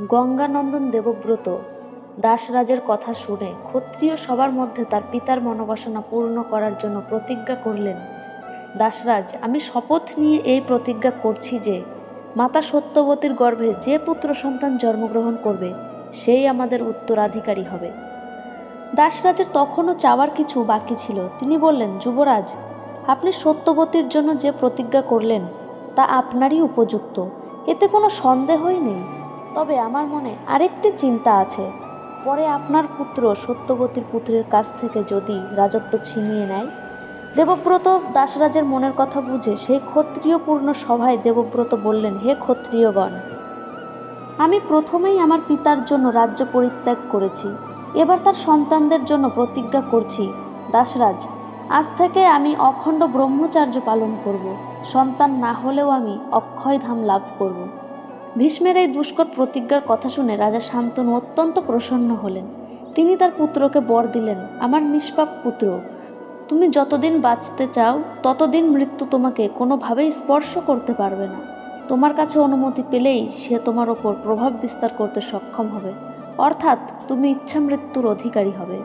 গঙ্গানন্দন দেবব্রত দাসরাজের কথা শুনে ক্ষত্রিয় সবার মধ্যে তার পিতার মনোবাসনা পূর্ণ করার জন্য প্রতিজ্ঞা করলেন, দাসরাজ, আমি শপথ নিয়ে এই প্রতিজ্ঞা করছি যে, মাতা সত্যবতীর গর্ভে যে পুত্র সন্তান জন্মগ্রহণ করবে, সেই আমাদের উত্তরাধিকারী হবে। দাসরাজের তখনও চাওয়ার কিছু বাকি ছিল। তিনি বললেন, যুবরাজ, আপনি সত্যবতীর জন্য যে প্রতিজ্ঞা করলেন, তা আপনারই উপযুক্ত। এতে কোনো সন্দেহই নেই। তবে আমার মনে আরেকটি চিন্তা আছে। পরে আপনার পুত্র সত্যবতীর পুত্রের কাছ থেকে যদি রাজত্ব ছিনিয়ে নেয়, দেবব্রত দাসরাজের মনের কথা বুঝে সেই ক্ষত্রিয়পূর্ণ সভায় দেবব্রত বললেন, হে ক্ষত্রিয়গণ, আমি প্রথমেই আমার পিতার জন্য রাজ্য পরিত্যাগ করেছি। এবার তার সন্তানদের জন্য প্রতিজ্ঞা করছি। দাসরাজ, আজ থেকে আমি অখণ্ড ব্রহ্মচার্য পালন করব। সন্তান না হলেও আমি অক্ষয় ধাম লাভ করব। ভীষ্মের এই দুষ্কর প্রতিজ্ঞার কথা শুনে রাজা শান্তনু অত্যন্ত প্রসন্ন হলেন। তিনি তার পুত্রকে বর দিলেন, আমার নিষ্পাপ পুত্র, তুমি যতদিন বাঁচতে চাও, ততদিন মৃত্যু তোমাকে কোনোভাবেই স্পর্শ করতে পারবে না। তোমার কাছে অনুমতি পেলেই সে তোমার ওপর প্রভাব বিস্তার করতে সক্ষম হবে। অর্থাৎ তুমি ইচ্ছা মৃত্যুর অধিকারী হবে।